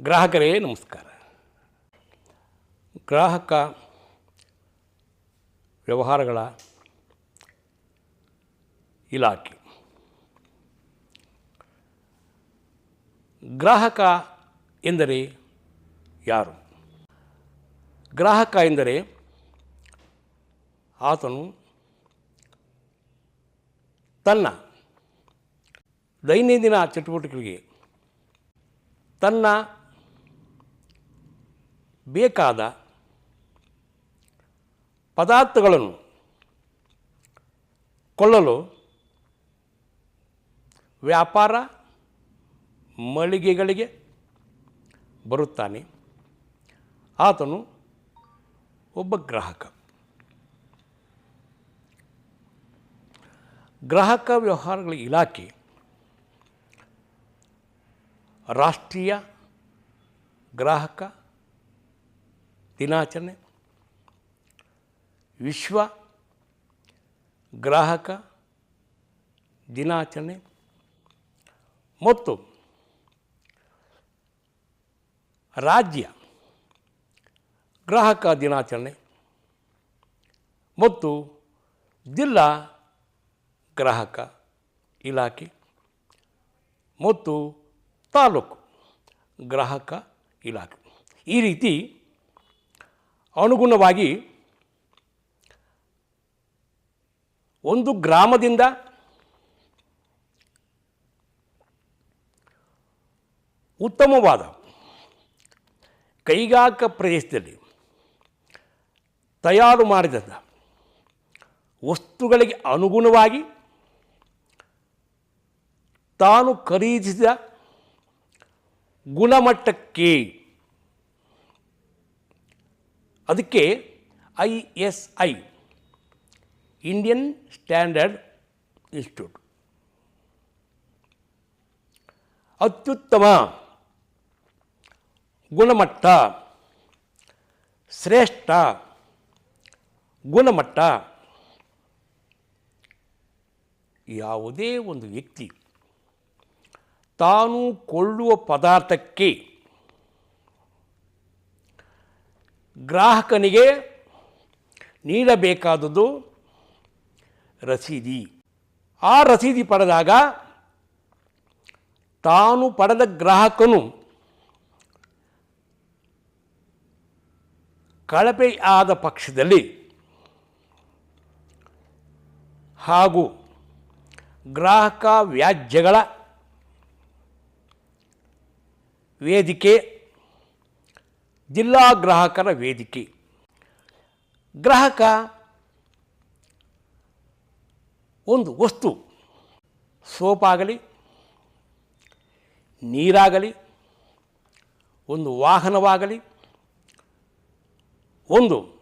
ಗ್ರಾಹಕರೇ, ನಮಸ್ಕಾರ. ಗ್ರಾಹಕ ವ್ಯವಹಾರಗಳ ಇಲಾಖೆ. ಗ್ರಾಹಕ ಎಂದರೆ ಯಾರು? ಗ್ರಾಹಕ ಎಂದರೆ ಆತನು ತನ್ನ ದೈನಂದಿನ ಚಟುವಟಿಕೆಗಳಿಗೆ ತನ್ನ ಬೇಕಾದ ಪದಾರ್ಥಗಳನ್ನು ಕೊಳ್ಳಲು ವ್ಯಾಪಾರ ಮಳಿಗೆಗಳಿಗೆ ಬರುತ್ತಾನೆ. ಆತನು ಒಬ್ಬ ಗ್ರಾಹಕ. ಗ್ರಾಹಕ ವ್ಯವಹಾರಗಳ ಇಲಾಖೆ ರಾಷ್ಟ್ರೀಯ ಗ್ರಾಹಕ ದಿನಾಚರಣೆ. ವಿಶ್ವ ಗ್ರಾಹಕ ದಿನಾಚರಣೆ. ಮತ್ತು ರಾಜ್ಯ ಗ್ರಾಹಕ ದಿನಾಚರಣೆ. ಮತ್ತು ಜಿಲ್ಲಾ ಗ್ರಾಹಕ ಇಲಾಖೆ. ಮತ್ತು ತಾಲೂಕು ಗ್ರಾಹಕ ಇಲಾಖೆ. ಈ ರೀತಿ ಅನುಗುಣವಾಗಿ ಒಂದು ಗ್ರಾಮದಿಂದ ಉತ್ತಮವಾದ ಕೈಗಾಕ ಪ್ರದೇಶದಲ್ಲಿ ತಯಾರು ಮಾಡಿದ ವಸ್ತುಗಳಿಗೆ ಅನುಗುಣವಾಗಿ ತಾನು ಖರೀದಿಸಿದ ಗುಣಮಟ್ಟಕ್ಕೆ ಅದಕ್ಕೆ I S I Indian standard institute ಅತ್ಯುತ್ತಮ ಗುಣಮಟ್ಟ, ಶ್ರೇಷ್ಠ ಗುಣಮಟ್ಟ ಯಾವುದೇ ಒಂದು ವ್ಯಕ್ತಿ ತಾನು ಕೊಳ್ಳುವ ಪದಾರ್ಥಕ್ಕೆ ಗ್ರಾಹಕನಿಗೆ ನೀಡಬೇಕಾದದ್ದು ರಸೀದಿ. ಆ ರಸೀದಿ ಪಡೆದಾಗ ತಾನು ಪಡೆದ ಗ್ರಾಹಕನು ಕಳಪೆ ಆದ ಪಕ್ಷದಲ್ಲಿ ಹಾಗೂ ಗ್ರಾಹಕ ವ್ಯಾಜ್ಯಗಳ ವೇದಿಕೆ ಜಿಲ್ಲಾ ಗ್ರಾಹಕರ ವೇದಿಕೆ. ಗ್ರಾಹಕ ಒಂದು ವಸ್ತು. ಸೋಪಾಗಲಿ, ನೀರಾಗಲಿ, ಒಂದು ವಾಹನವಾಗಲಿ, ಒಂದು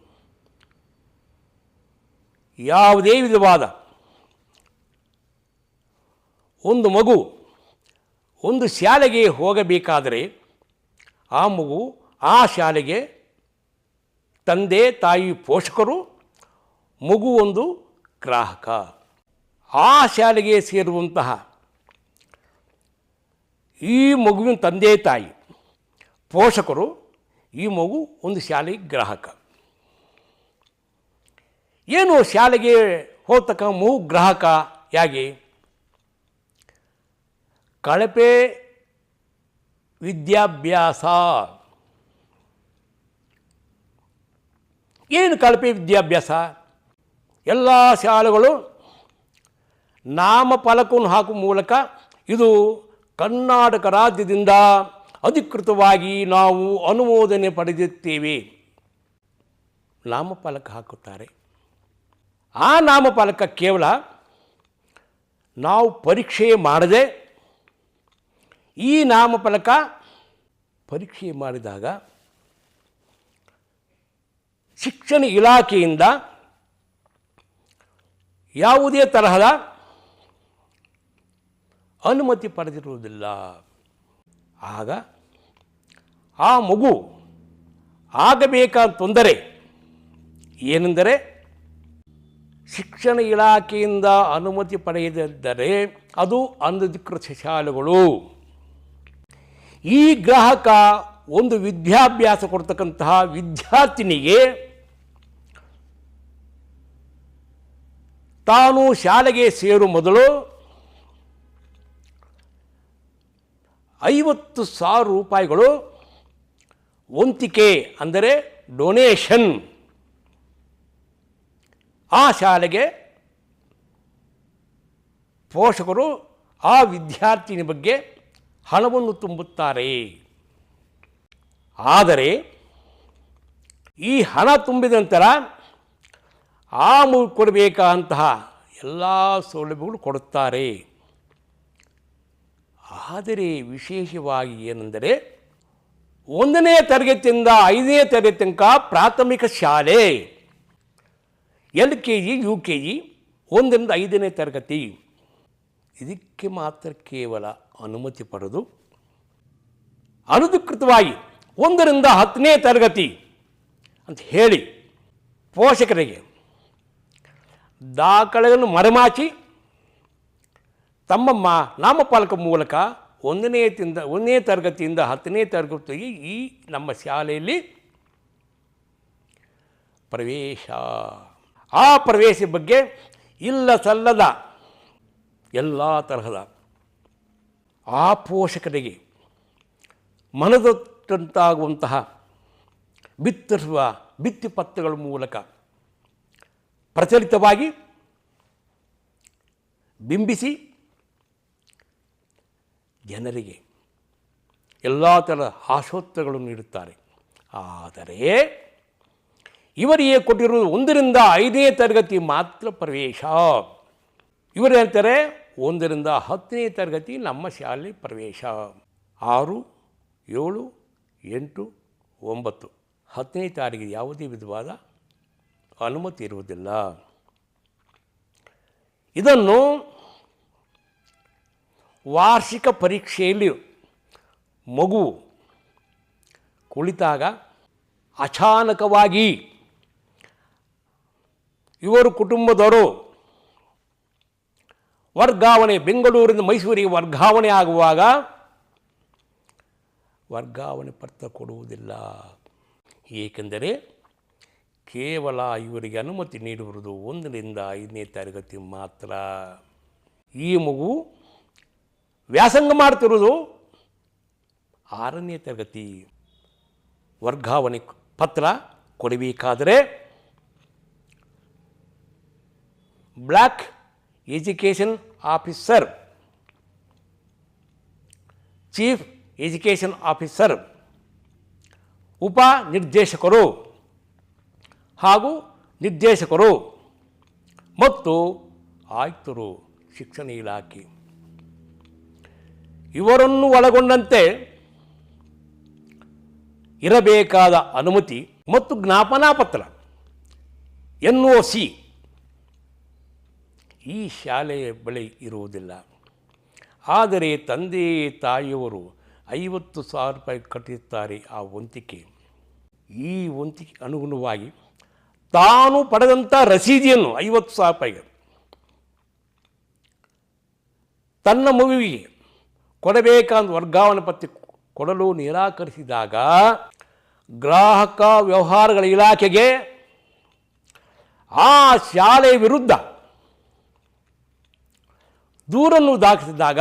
ಯಾವುದೇ ವಿಧವಾದ ಒಂದು ಮಗು ಒಂದು ಶಾಲೆಗೆ ಹೋಗಬೇಕಾದರೆ ಆ ಮಗು ಆ ಶಾಲೆಗೆ ತಂದೆ ತಾಯಿ ಪೋಷಕರು, ಮಗು ಒಂದು ಗ್ರಾಹಕ. ಆ ಶಾಲೆಗೆ ಸೇರುವಂತಹ ಈ ಮಗುವಿನ ತಂದೆ ತಾಯಿ ಪೋಷಕರು, ಈ ಮಗು ಒಂದು ಶಾಲೆ ಗ್ರಾಹಕ. ಏನು ಶಾಲೆಗೆ ಹೋಗ್ತಕ್ಕ ಮಗು ಗ್ರಾಹಕ ಯಾಗಿ? ಕಳಪೆ ವಿದ್ಯಾಭ್ಯಾಸ. ಏನು ಕಳಪೆ ವಿದ್ಯಾಭ್ಯಾಸ? ಎಲ್ಲ ಶಾಲೆಗಳು ನಾಮಫಲಕವನ್ನು ಹಾಕುವ ಮೂಲಕ ಇದು ಕರ್ನಾಟಕ ರಾಜ್ಯದಿಂದ ಅಧಿಕೃತವಾಗಿ ನಾವು ಅನುಮೋದನೆ ಪಡೆದಿದ್ದೇವೆ. ನಾಮಫಲಕ ಹಾಕುತ್ತಾರೆ. ಆ ನಾಮಫಲಕ ಕೇವಲ ನಾವು ಪರೀಕ್ಷೆ ಮಾಡದೆ ಈ ನಾಮಫಲಕ ಪರೀಕ್ಷೆ ಮಾಡಿದಾಗ ಶಿಕ್ಷಣ ಇಲಾಖೆಯಿಂದ ಯಾವುದೇ ತರಹದ ಅನುಮತಿ ಪಡೆದಿರುವುದಿಲ್ಲ. ಆಗ ಆ ಮಗು ಆಗಬೇಕಾದ ತೊಂದರೆ ಏನೆಂದರೆ ಶಿಕ್ಷಣ ಇಲಾಖೆಯಿಂದ ಅನುಮತಿ ಪಡೆಯದಿದ್ದರೆ ಅದು ಅನಧಿಕೃತ ಶಾಲೆಗಳು ಈ ಗ್ರಾಹಕ ಒಂದು ವಿದ್ಯಾಭ್ಯಾಸ ಕೊಡ್ತಕ್ಕಂತಹ ವಿದ್ಯಾರ್ಥಿನಿಗೆ ತಾನು ಶಾಲೆಗೆ ಸೇರು ಮೊದಲು ಐವತ್ತು ಸಾವಿರ ರೂಪಾಯಿಗಳು ವಂತಿಕೆ, ಅಂದರೆ ಡೊನೇಷನ್ ಆ ಶಾಲೆಗೆ ಪೋಷಕರು, ಆ ವಿದ್ಯಾರ್ಥಿನಿ ಬಗ್ಗೆ ಹಣವನ್ನು ತುಂಬುತ್ತಾರೆ. ಆದರೆ ಈ ಹಣ ತುಂಬಿದ ನಂತರ ಆ ಮಗು ಕೊಡಬೇಕಂತಹ ಎಲ್ಲ ಸೌಲಭ್ಯಗಳು ಕೊಡುತ್ತಾರೆ. ಆದರೆ ವಿಶೇಷವಾಗಿ ಏನೆಂದರೆ ಒಂದನೇ ತರಗತಿಯಿಂದ ಐದನೇ ತರಗತಿ ತನಕ ಪ್ರಾಥಮಿಕ ಶಾಲೆ, L K G U K G ಒಂದರಿಂದ ಐದನೇ ತರಗತಿ. ಇದಕ್ಕೆ ಮಾತ್ರ ಕೇವಲ ಅನುಮತಿ ಪಡೆದು ಅನಧಿಕೃತವಾಗಿ ಒಂದರಿಂದ ಹತ್ತನೇ ತರಗತಿ ಅಂತ ಹೇಳಿ ಪೋಷಕರಿಗೆ ದಾಖಲೆಗಳನ್ನು ಮರೆಮಾಚಿ ತಮ್ಮ ಮಾ ನಾಮಫಲಕ ಮೂಲಕ ಒಂದನೇ ತಿಂದ, ಒಂದನೇ ತರಗತಿಯಿಂದ ಹತ್ತನೇ ತರಗತಿಗೆ ಈ ನಮ್ಮ ಶಾಲೆಯಲ್ಲಿ ಪ್ರವೇಶ. ಆ ಪ್ರವೇಶ ಬಗ್ಗೆ ಇಲ್ಲ ಸಲ್ಲದ ಎಲ್ಲ ತರಹದ ಆ ಪೋಷಕರಿಗೆ ಮನದಟ್ಟಂತಾಗುವಂತಹ ಬಿತ್ತರಿಸುವ ಭಿತ್ತಿಪತ್ರಗಳ ಮೂಲಕ ಪ್ರಚಲಿತವಾಗಿ ಬಿಂಬಿಸಿ ಜನರಿಗೆ ಎಲ್ಲ ಥರದ ಆಶೋತ್ತರಗಳನ್ನು ನೀಡುತ್ತಾರೆ. ಆದರೆ ಇವರಿಗೆ ಕೊಟ್ಟಿರುವುದು ಒಂದರಿಂದ ಐದನೇ ತರಗತಿ ಮಾತ್ರ ಪ್ರವೇಶ. ಇವರು ಹೇಳ್ತಾರೆ, ಒಂದರಿಂದ ಹತ್ತನೇ ತರಗತಿ ನಮ್ಮ ಶಾಲೆ ಪ್ರವೇಶ. ಆರು, ಏಳು, ಎಂಟು, ಒಂಬತ್ತು. ಹತ್ತನೇ ತಾರೀಕಿಗೆ ಯಾವುದೇ ವಿಧವಾದ ಅನುಮತಿ ಇರುವುದಿಲ್ಲ. ಇದನ್ನು ವಾರ್ಷಿಕ ಪರೀಕ್ಷೆಯಲ್ಲಿ ಮಗು ಕುಳಿತಾಗ ಅಚಾನಕವಾಗಿ ಇವರು ಕುಟುಂಬದವರು ವರ್ಗಾವಣೆ, ಬೆಂಗಳೂರಿಂದ ಮೈಸೂರಿಗೆ ವರ್ಗಾವಣೆ ಆಗುವಾಗ ವರ್ಗಾವಣೆ ಪತ್ರ ಕೊಡುವುದಿಲ್ಲ. ಏಕೆಂದರೆ ಕೇವಲ ಇವರಿಗೆ ಅನುಮತಿ ನೀಡುವುದು ಒಂದರಿಂದ ಐದನೇ ತರಗತಿ ಮಾತ್ರ. ಈ ಮಗು ವ್ಯಾಸಂಗ ಮಾಡ್ತಿರೋದು ಆರನೇ ತರಗತಿ. ವರ್ಗಾವಣೆ ಪತ್ರ ಕೊಡಬೇಕಾದರೆ block education officer, chief education officer ಉಪ ನಿರ್ದೇಶಕರು ಹಾಗೂ ನಿರ್ದೇಶಕರು. ಮತ್ತು ಆಯುಕ್ತರು ಶಿಕ್ಷಣ ಇಲಾಖೆ. ಇವರನ್ನು ಒಳಗೊಂಡಂತೆ ಇರಬೇಕಾದ ಅನುಮತಿ ಮತ್ತು ಜ್ಞಾಪನಾ ಪತ್ರ, ಎನ್ ಒ ಸಿ ಈ ಶಾಲೆಯ ಬಳಿ ಇರುವುದಿಲ್ಲ. ಆದರೆ ತಂದೆ ತಾಯಿಯವರು ಐವತ್ತು ಸಾವಿರ ರೂಪಾಯಿ ಕಟ್ಟಿರುತ್ತಾರೆ ಆ ವಂತಿಕೆ. ಈ ವಂತಿಕೆ ಅನುಗುಣವಾಗಿ ತಾನು ಪಡೆದಂಥ ರಸೀದಿಯನ್ನು ಐವತ್ತು ಸಾವಿರ ರೂಪಾಯಿಗೆ ತನ್ನ ಮಗುವಿಗೆ ಕೊಡಬೇಕಾದ ವರ್ಗಾವಣೆ ಪತ್ತೆ ಕೊಡಲು ನಿರಾಕರಿಸಿದಾಗ ಗ್ರಾಹಕ ವ್ಯವಹಾರಗಳ ಇಲಾಖೆಗೆ ಆ ಶಾಲೆ ವಿರುದ್ಧ ದೂರನ್ನು ದಾಖಲಿಸಿದಾಗ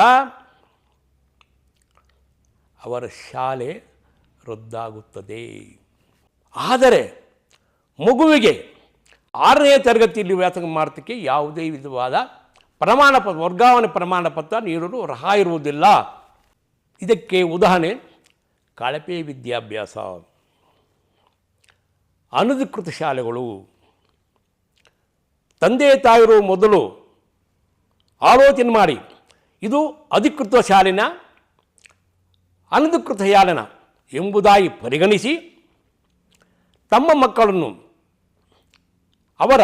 ಅವರ ಶಾಲೆ ರದ್ದಾಗುತ್ತದೆ. ಆದರೆ ಮಗುವಿಗೆ ಆರನೇ ತರಗತಿಯಲ್ಲಿ ವ್ಯಾಸಂಗ ಮಾಡೋದಕ್ಕೆ ಯಾವುದೇ ವಿಧವಾದ ಪ್ರಮಾಣ ಪತ್ರ, ವರ್ಗಾವಣೆ ಪ್ರಮಾಣ ಪತ್ರ ನೀಡಲು ರಹ ಇರುವುದಿಲ್ಲ. ಇದಕ್ಕೆ ಉದಾಹರಣೆ, ಕಳಪೆ ವಿದ್ಯಾಭ್ಯಾಸ. ಅನಧಿಕೃತ ಶಾಲೆಗಳು. ತಂದೆ ತಾಯಿರು ಮೊದಲು ಆಲೋಚನೆ ಮಾಡಿ, ಇದು ಅಧಿಕೃತ ಶಾಲೆನ, ಅನಧಿಕೃತ ಶಾಲೆನ ಎಂಬುದಾಗಿ ಪರಿಗಣಿಸಿ, ತಮ್ಮ ಮಕ್ಕಳನ್ನು ಅವರ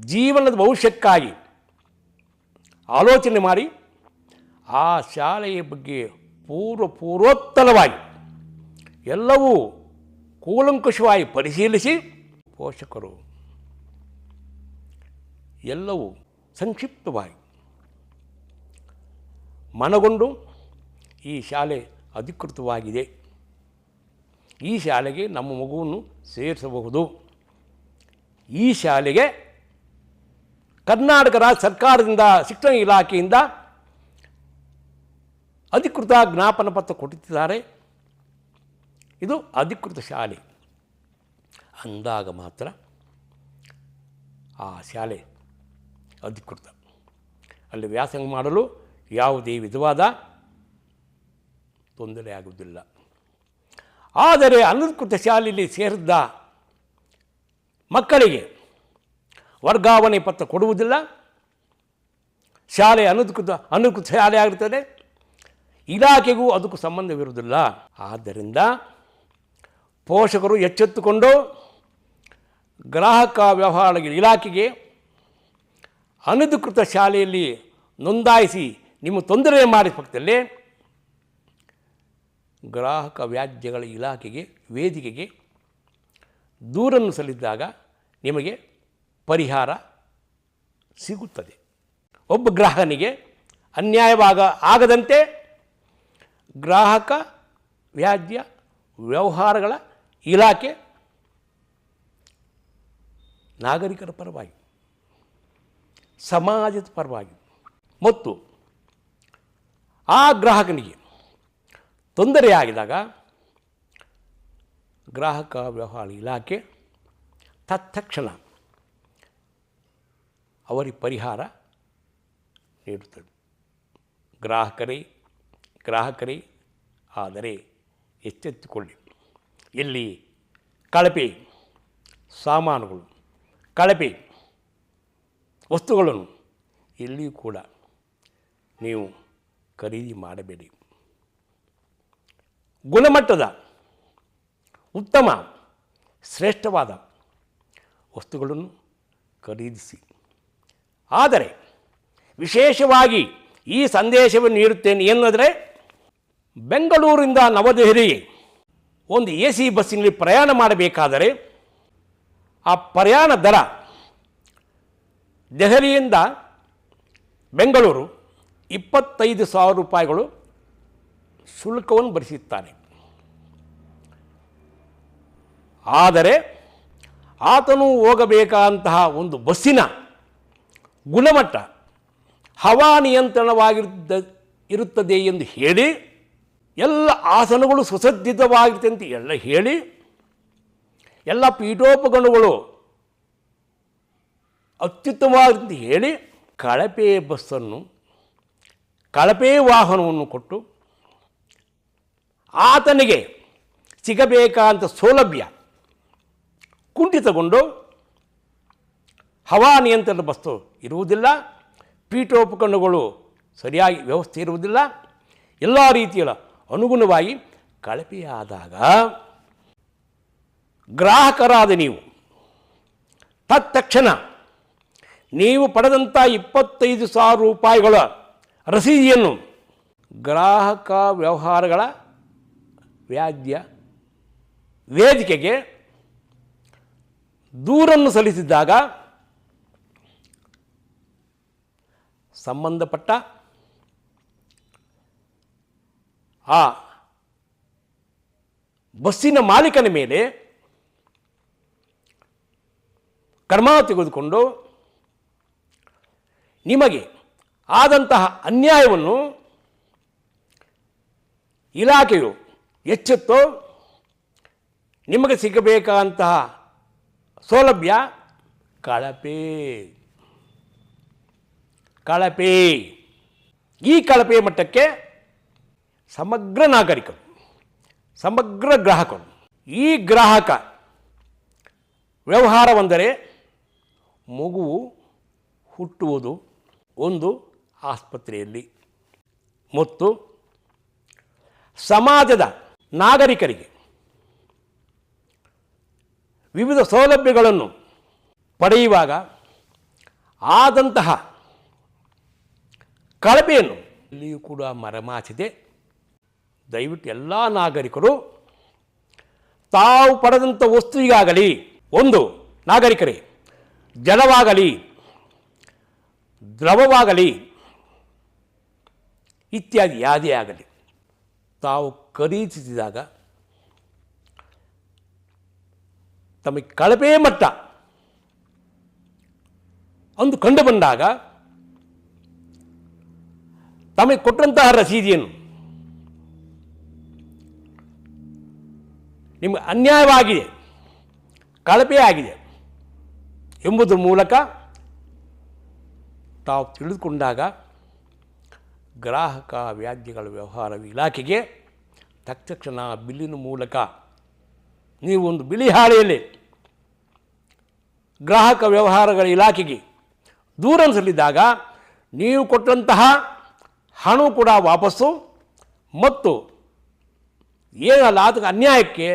ಜೀವನದ ಭವಿಷ್ಯಕ್ಕಾಗಿ ಆಲೋಚನೆ ಮಾಡಿ ಆ ಶಾಲೆಯ ಬಗ್ಗೆ ಪೂರ್ವ ಪೂರ್ವೋತ್ತರವಾಗಿ ಎಲ್ಲವೂ ಕೂಲಂಕುಷವಾಗಿ ಪರಿಶೀಲಿಸಿ ಪೋಷಕರು ಎಲ್ಲವೂ ಸಂಕ್ಷಿಪ್ತವಾಗಿ ಮನಗೊಂಡು ಈ ಶಾಲೆ ಅಧಿಕೃತವಾಗಿದೆ. ಈ ಶಾಲೆಗೆ ನಮ್ಮ ಮಗುವನ್ನು ಸೇರಿಸಬಹುದು. ಈ ಶಾಲೆಗೆ ಕರ್ನಾಟಕ ರಾಜ್ಯ ಸರ್ಕಾರದಿಂದ ಶಿಕ್ಷಣ ಇಲಾಖೆಯಿಂದ ಅಧಿಕೃತ ಜ್ಞಾಪನ ಪತ್ರ ಕೊಟ್ಟಿದ್ದಾರೆ. ಇದು ಅಧಿಕೃತ ಶಾಲೆ. ಅಂದಾಗ ಮಾತ್ರ ಆ ಶಾಲೆ ಅಧಿಕೃತ. ಅಲ್ಲಿ ವ್ಯಾಸಂಗ ಮಾಡಲು ಯಾವುದೇ ವಿಧವಾದ ತೊಂದರೆ ಆಗುವುದಿಲ್ಲ. ಆದರೆ ಅನಧಿಕೃತ ಶಾಲೆಯಲ್ಲಿ ಸೇರಿದ್ದ ಮಕ್ಕಳಿಗೆ ವರ್ಗಾವಣೆ ಪತ್ರ ಕೊಡುವುದಿಲ್ಲ. ಶಾಲೆ ಅನುಕೃತ ಅನುಕೃತ ಶಾಲೆ ಆಗಿರ್ತದೆ ಇಲಾಖೆಗೂ ಅದಕ್ಕೂ ಸಂಬಂಧವಿರುವುದಿಲ್ಲ. ಆದ್ದರಿಂದ ಪೋಷಕರು ಎಚ್ಚೆತ್ತುಕೊಂಡು ಗ್ರಾಹಕ ವ್ಯವಹಾರ ಇಲಾಖೆಗೆ ಅನಧಿಕೃತ ಶಾಲೆಯಲ್ಲಿ ನೋಂದಾಯಿಸಿ ನಿಮ್ಮ ತೊಂದರೆ ಮಾಡಿದ ಪಕ್ಷದಲ್ಲಿ ಗ್ರಾಹಕ ವ್ಯಾಜ್ಯಗಳ ಇಲಾಖೆಗೆ, ವೇದಿಕೆಗೆ ದೂರನ್ನು ಸಲ್ಲಿದ್ದಾಗ ನಿಮಗೆ ಪರಿಹಾರ ಸಿಗುತ್ತದೆ. ಒಬ್ಬ ಗ್ರಾಹಕನಿಗೆ ಅನ್ಯಾಯವಾಗ ಆಗದಂತೆ ಗ್ರಾಹಕ ವ್ಯಾಜ್ಯ ವ್ಯವಹಾರಗಳ ಇಲಾಖೆ ನಾಗರಿಕರ ಪರವಾಗಿ, ಸಮಾಜದ ಪರವಾಗಿ. ಮತ್ತು ಆ ಗ್ರಾಹಕನಿಗೆ ತೊಂದರೆಯಾಗಿದಾಗ ಗ್ರಾಹಕ ವ್ಯವಹಾರ ಇಲಾಖೆ, ತತ್ಕ್ಷಣ ಅವರಿಗೆ ಪರಿಹಾರ ನೀಡುತ್ತದೆ. ಗ್ರಾಹಕರೇ ಗ್ರಾಹಕರೇ, ಆದರೆ ಎಚ್ಚೆತ್ತುಕೊಳ್ಳಿ. ಇಲ್ಲಿ ಕಳಪೆ, ಸಾಮಾನುಗಳು, ಕಳಪೆ ವಸ್ತುಗಳನ್ನು ಎಲ್ಲಿಯೂ ಕೂಡ ನೀವು ಖರೀದಿ ಮಾಡಬೇಡಿ. ಗುಣಮಟ್ಟದ ಉತ್ತಮ, ಶ್ರೇಷ್ಠವಾದ ವಸ್ತುಗಳನ್ನು ಖರೀದಿಸಿ. ಆದರೆ ವಿಶೇಷವಾಗಿ ಈ ಸಂದೇಶವನ್ನು ನೀಡುತ್ತೇನೆ ಎನ್ನದರೆ ಬೆಂಗಳೂರಿಂದ ನವದೆಹಲಿ ಒಂದು ಎ ಸಿ ಬಸ್ಸಿನಲ್ಲಿ ಪ್ರಯಾಣ ಮಾಡಬೇಕಾದರೆ ಆ ಪ್ರಯಾಣ ದರ ದೆಹಲಿಯಿಂದ ಬೆಂಗಳೂರು ಇಪ್ಪತ್ತೈದು ಸಾವಿರ ರೂಪಾಯಿಗಳು ಶುಲ್ಕವನ್ನು ಭರಿಸುತ್ತಾನೆ ಆದರೆ ಆತನು ಹೋಗಬೇಕಾದಂತಹ ಒಂದು ಬಸ್ಸಿನ ಗುಣಮಟ್ಟ ಹವಾನಿಯಂತ್ರಣವಾಗಿರುತ್ತ ಇರುತ್ತದೆ ಎಂದು ಹೇಳಿ, ಎಲ್ಲ ಆಸನಗಳು ಸುಸಜ್ಜಿತವಾಗಿರುತ್ತೆ ಅಂತ ಎಲ್ಲ ಹೇಳಿ, ಎಲ್ಲ ಪೀಠೋಪಕರಣಗಳು ಅತ್ಯುತ್ತಮವಾಗಿರುತ್ತೆ ಹೇಳಿ ಕಳಪೆ ಬಸ್ಸನ್ನು, ಕಳಪೆ ವಾಹನವನ್ನು ಕೊಟ್ಟು ಆತನಿಗೆ ಸಿಗಬೇಕಾದಂಥ ಸೌಲಭ್ಯ ಕುಂಠಿತಗೊಂಡು ಹವಾ ನಿಯಂತ್ರಣ ಬಸ್ತು ಇರುವುದಿಲ್ಲ ಪೀಠೋಪಕರಣಗಳು ಸರಿಯಾಗಿ ವ್ಯವಸ್ಥೆ ಇರುವುದಿಲ್ಲ, ಎಲ್ಲ ರೀತಿಯ ಅನುಗುಣವಾಗಿ ಕಳಪೆಯಾದಾಗ ಗ್ರಾಹಕರಾದ ನೀವು ತತ್ಕ್ಷಣ ನೀವು ಪಡೆದಂಥ ಇಪ್ಪತ್ತೈದು ಸಾವಿರ ರೂಪಾಯಿಗಳ ರಸೀದಿಯನ್ನು ಗ್ರಾಹಕ ವ್ಯವಹಾರಗಳ ವ್ಯಾಜ್ಯ ವೇದಿಕೆಗೆ ದೂರನ್ನು ಸಲ್ಲಿಸಿದ್ದಾಗ ಸಂಬಂಧಪಟ್ಟ ಆ ಬಸ್ಸಿನ ಮಾಲೀಕನ ಮೇಲೆ ಕ್ರಮ ತೆಗೆದುಕೊಂಡು ನಿಮಗೆ ಆದಂತಹ ಅನ್ಯಾಯವನ್ನು ಇಲಾಖೆಯು ಎಚ್ಚೆತ್ತು ನಿಮಗೆ ಸಿಗಬೇಕಾದಂತಹ ಸೌಲಭ್ಯ? ಕಳಪೆ. ಕಳಪೆ. ಈ ಕಳಪೆ ಮಟ್ಟಕ್ಕೆ ಸಮಗ್ರ ನಾಗರಿಕರು, ಸಮಗ್ರ ಗ್ರಾಹಕರು, ಈ ಗ್ರಾಹಕ ವ್ಯವಹಾರವೆಂದರೆ ಮಗುವು ಹುಟ್ಟುವುದು ಒಂದು ಆಸ್ಪತ್ರೆಯಲ್ಲಿ. ಮತ್ತು ಸಮಾಜದ ನಾಗರಿಕರಿಗೆ ವಿವಿಧ ಸೌಲಭ್ಯಗಳನ್ನು ಪಡೆಯುವಾಗ ಆದಂತಹ ಕಳಪೆಯನ್ನು ಇಲ್ಲಿಯೂ ಕೂಡ ಮರೆಮಾಚಿದೆ. ದಯವಿಟ್ಟು ಎಲ್ಲ ನಾಗರಿಕರು ತಾವು ಪಡೆದಂಥ ವಸ್ತುವಿಗಾಗಲಿ ಒಂದು, ನಾಗರಿಕರೇ, ಜಲವಾಗಲಿ, ದ್ರವವಾಗಲಿ ಇತ್ಯಾದಿ ಯಾವುದೇ ಆಗಲಿ ತಾವು ಖರೀದಿಸಿದಾಗ ತಮಗೆ ಕಳಪೆ ಮಟ್ಟ. ಅಂದು ಕಂಡು ಬಂದಾಗ ತಮಗೆ ಕೊಟ್ಟಂತಹ ರಸೀದಿಯನ್ನು ನಿಮಗೆ ಅನ್ಯಾಯವಾಗಿದೆ ಕಳಪೆ ಆಗಿದೆ ಎಂಬುದರ ಮೂಲಕ ತಾವು ತಿಳಿದುಕೊಂಡಾಗ ಗ್ರಾಹಕ ವ್ಯಾಜ್ಯಗಳ ವ್ಯವಹಾರ ಇಲಾಖೆಗೆ ತಕ್ಷಣ ಬಿಲ್ಲಿನ ಮೂಲಕ ನೀವು ಒಂದು ಬಿಳಿ ಹಾಳೆಯಲ್ಲಿ ಗ್ರಾಹಕ ವ್ಯವಹಾರಗಳ ಇಲಾಖೆಗೆ ದೂರ ಸಲ್ಲಿದ್ದಾಗ ನೀವು ಕೊಟ್ಟಂತಹ ಹಣ ಕೂಡ ವಾಪಸ್ಸು ಮತ್ತು ಏನಲ್ಲ ಅದಕ್ಕೆ ಅನ್ಯಾಯಕ್ಕೆ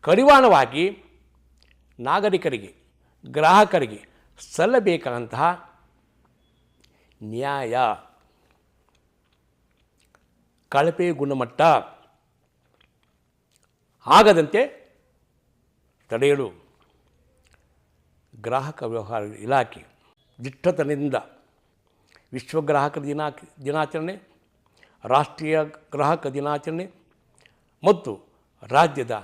ಕಡಿವಾಣವಾಗಿ ನಾಗರಿಕರಿಗೆ, ಗ್ರಾಹಕರಿಗೆ ಸಲ್ಲಬೇಕಾದಂತಹ ನ್ಯಾಯ. ಕಳಪೆ ಗುಣಮಟ್ಟ ಆಗದಂತೆ ತಡೆಯಲು ಗ್ರಾಹಕ ವ್ಯವಹಾರ ಇಲಾಖೆ ದಿಟ್ಟತನದಿಂದ ವಿಶ್ವ ಗ್ರಾಹಕ ದಿನಾ ದಿನಾಚರಣೆ, ರಾಷ್ಟ್ರೀಯ ಗ್ರಾಹಕ ದಿನಾಚರಣೆ ಮತ್ತು ರಾಜ್ಯದ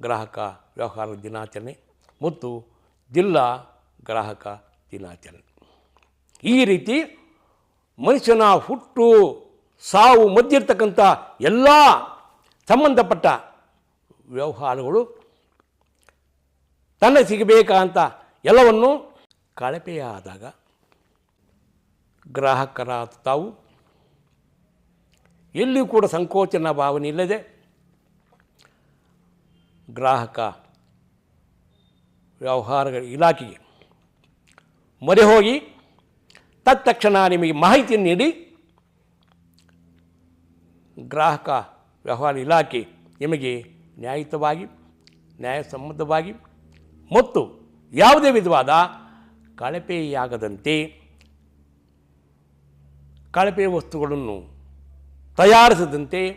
ಗ್ರಾಹಕ ವ್ಯವಹಾರ ದಿನಾಚರಣೆ ಮತ್ತು ಜಿಲ್ಲಾ ಗ್ರಾಹಕ ದಿನಾಚರಣೆ. ಈ ರೀತಿ ಮನುಷ್ಯನ ಹುಟ್ಟು ಸಾವು ಮಧ್ಯಿರ್ತಕ್ಕಂಥ ಎಲ್ಲ ಸಂಬಂಧಪಟ್ಟ ವ್ಯವಹಾರಗಳು ತನ್ನ ಸಿಗಬೇಕಂತ ಎಲ್ಲವನ್ನು ಕಳಪೆಯಾದಾಗ ಗ್ರಾಹಕರಾದ ತಾವು ಎಲ್ಲಿಯೂ ಕೂಡ ಸಂಕೋಚನ ಭಾವನೆ ಇಲ್ಲದೆ ಗ್ರಾಹಕ ವ್ಯವಹಾರಗಳ ಇಲಾಖೆಗೆ ಮೊರೆ ಹೋಗಿ ತತ್ಕ್ಷಣ ನಿಮಗೆ ಮಾಹಿತಿಯನ್ನು ನೀಡಿ ಗ್ರಾಹಕ ವ್ಯವಹಾರ ಇಲಾಖೆ ನಿಮಗೆ ನ್ಯಾಯಯುತವಾಗಿ, ನ್ಯಾಯಸಮ್ಮತವಾಗಿ ಮತ್ತು ಯಾವುದೇ ವಿಧವಾದ ಕಳಪೆಯಾಗದಂತೆ ಕಳಪೆ ವಸ್ತುಗಳನ್ನು ತಯಾರಿಸದಂತೆ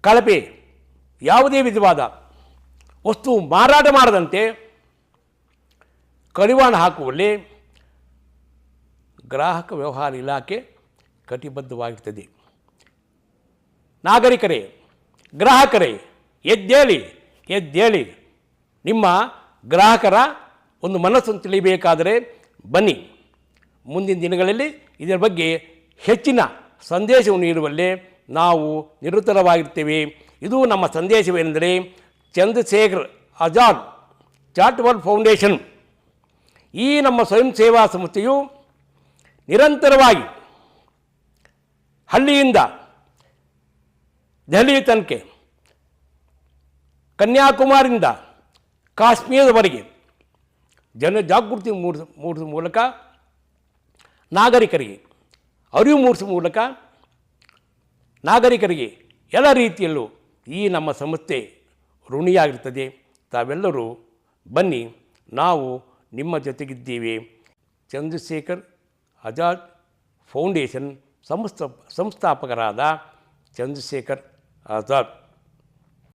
ಕಳಪೆ ಯಾವುದೇ ವಿಧವಾದ ವಸ್ತು ಮಾರಾಟ ಮಾಡದಂತೆ ಕಡಿವಾಣ ಹಾಕುವಲ್ಲಿ ಗ್ರಾಹಕ ವ್ಯವಹಾರ ಇಲಾಖೆ ಕಟಿಬದ್ಧವಾಗಿರ್ತದೆ. ನಾಗರಿಕರೇ, ಗ್ರಾಹಕರೇ, ಎದ್ದೇಳಿ. ಎದ್ದೇಳಿ. ನಿಮ್ಮ ಗ್ರಾಹಕರ ಒಂದು ಮನಸ್ಸನ್ನು ತಿಳಿಬೇಕಾದರೆ ಬನ್ನಿ. ಮುಂದಿನ ದಿನಗಳಲ್ಲಿ ಇದರ ಬಗ್ಗೆ ಹೆಚ್ಚಿನ ಸಂದೇಶವನ್ನು ನೀಡುವಲ್ಲಿ ನಾವು ನಿರತರವಾಗಿರ್ತೇವೆ. ಇದು ನಮ್ಮ ಸಂದೇಶವೇನೆಂದರೆ ಚಂದ್ರಶೇಖರ್ ಆಜಾದ್ ಚಾರಿಟಬಲ್ ಫೌಂಡೇಶನ್. ಈ ನಮ್ಮ ಸ್ವಯಂ ಸೇವಾ ಸಂಸ್ಥೆಯು ನಿರಂತರವಾಗಿ ಹಳ್ಳಿಯಿಂದ ದೆಹಲಿ ತನಕ ಕನ್ಯಾಕುಮಾರಿಯಿಂದ ಕಾಶ್ಮೀರದವರೆಗೆ ಜನ ಜಾಗೃತಿ ಮೂಡಿಸ ಮೂಡಿಸುವ ಮೂಲಕ ನಾಗರಿಕರಿಗೆ, ಅರಿವು ಮೂಡಿಸುವ ಮೂಲಕ ನಾಗರಿಕರಿಗೆ ಎಲ್ಲ ರೀತಿಯಲ್ಲೂ ಈ ನಮ್ಮ ಸಂಸ್ಥೆ ಋಣಿಯಾಗಿರ್ತದೆ. ತಾವೆಲ್ಲರೂ ಬನ್ನಿ, ನಾವು ನಿಮ್ಮ ಜೊತೆಗಿದ್ದೀವಿ. ಚಂದ್ರಶೇಖರ್ ಆಜಾದ್ ಫೌಂಡೇಶನ್ ಸಂಸ್ಥ, ಸಂಸ್ಥಾಪಕರಾದ ಚಂದ್ರಶೇಖರ್ ಆಜಾದ್.